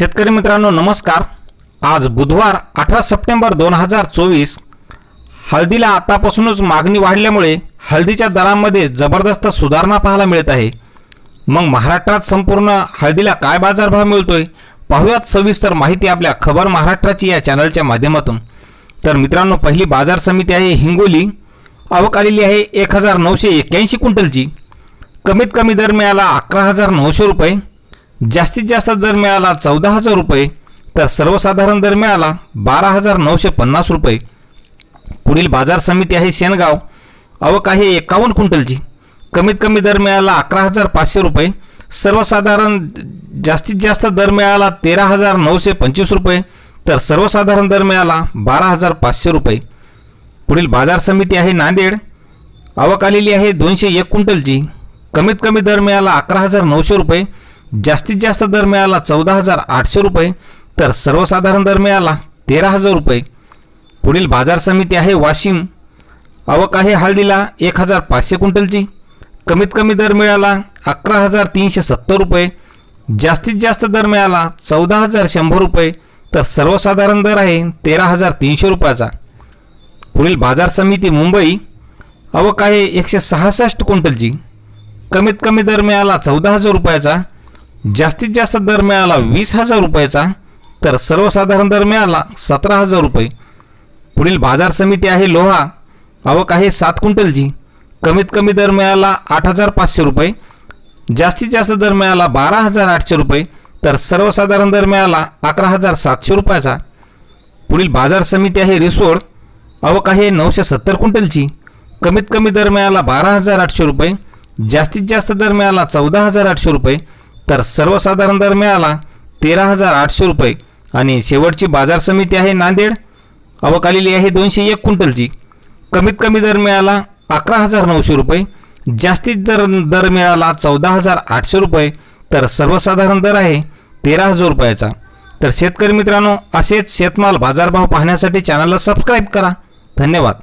शेतकरी मित्रांनो नमस्कार. आज बुधवार अठरा सप्टेंबर दोन हजार चोवीस. हळदीला आतापासूनच मागणी वाढल्यामुळे हळदीच्या दरांमध्ये जबरदस्त सुधारणा पाहायला मिळत आहे. मग महाराष्ट्रात संपूर्ण हळदीला काय बाजारभाव मिळतोय? पाहूयात सविस्तर माहिती आपल्या खबर महाराष्ट्राची या चॅनलच्या माध्यमातून. तर मित्रांनो पहिली बाजार समिती आहे हिंगोली. आवक आलेली आहे एक हजार नऊशे एक्क्याऐंशी क्विंटलची. कमीत कमी दर मिळाला अकरा हजार नऊशे रुपये. जास्तीत जास्त दर मिळाला चौदा हजार रुपये तर सर्वसाधारण दर मिळाला बारा हजार नऊशे पन्नास रुपये. पुढील बाजार समिती आहे शेनगाव. आवक आहे एकावन्न क्विंटलची. कमीत कमी दर मिळाला अकरा हजार पाचशे रुपये. सर्वसाधारण जास्तीत जास्त दर मिळाला तेरा हजार नऊशे पंचवीस रुपये तर सर्वसाधारण दर मिळाला बारा हजार पाचशे रुपये. पुढील बाजार समिती आहे नांदेड. आवक आलेली आहे दोनशे एक क्विंटलची. कमीत कमी दर मिळाला अकरा हजार नऊशे रुपये जास्तीत जास्त दर मिळाला चौदा हजार आठशे रुपये तर सर्वसाधारण दर मिळाला तेरा हजार रुपये. पुढील बाजार समिती आहे वाशिम. आवक आहे हळदीला एक हजार पाचशे क्विंटलची. कमीत कमी दर मिळाला अकरा हजार तीनशे सत्तर रुपये. जास्तीत जास्त दर मिळाला चौदा हजार शंभर रुपये तर सर्वसाधारण दर आहे तेरा हजार तीनशे रुपयाचा. पुढील बाजार समिती मुंबई. आवक आहे एकशे सहासष्ट क्विंटलची. कमीत कमी दर मिळाला चौदा हजार रुपयाचा. जास्तीत जास्त दर मिळाला वीस हजार रुपयाचा तर सर्वसाधारण दर मिळाला सतरा हजार रुपये. पुढील बाजार समिती आहे लोहा. आवक आहे सात क्विंटलची. कमीत कमी दर मिळाला आठ हजार पाचशे रुपये. जास्तीत जास्त दर मिळाला बारा हजार आठशे रुपये तर सर्वसाधारण दर मिळाला अकरा हजार सातशे रुपयाचा. पुढील बाजार समिती आहे रिसोड. आवक आहे नऊशे सत्तर क्विंटलची. कमीत कमी दर मिळाला बारा हजार आठशे रुपये. जास्तीत जास्त दर मिळाला चौदा हजार आठशे रुपये. तर सर्वसाधारण दर मिळाला तेरा हजार आठशे रुपये. आणि शेवटची बाजार समिती आहे नांदेड. अवकालेली आहे दोनशे एक क्विंटलची. कमीत कमी दर मिळाला अकरा हजार नऊशे रुपये. जास्तीत दर दर मिळाला चौदा हजार आठशे रुपये. तर सर्वसाधारण दर आहे तेरा हजार रुपयाचा. तर शेतकरी मित्रांनो असेच शेतमाल बाजारभाव पाहण्यासाठी चॅनलला सबस्क्राईब करा. धन्यवाद.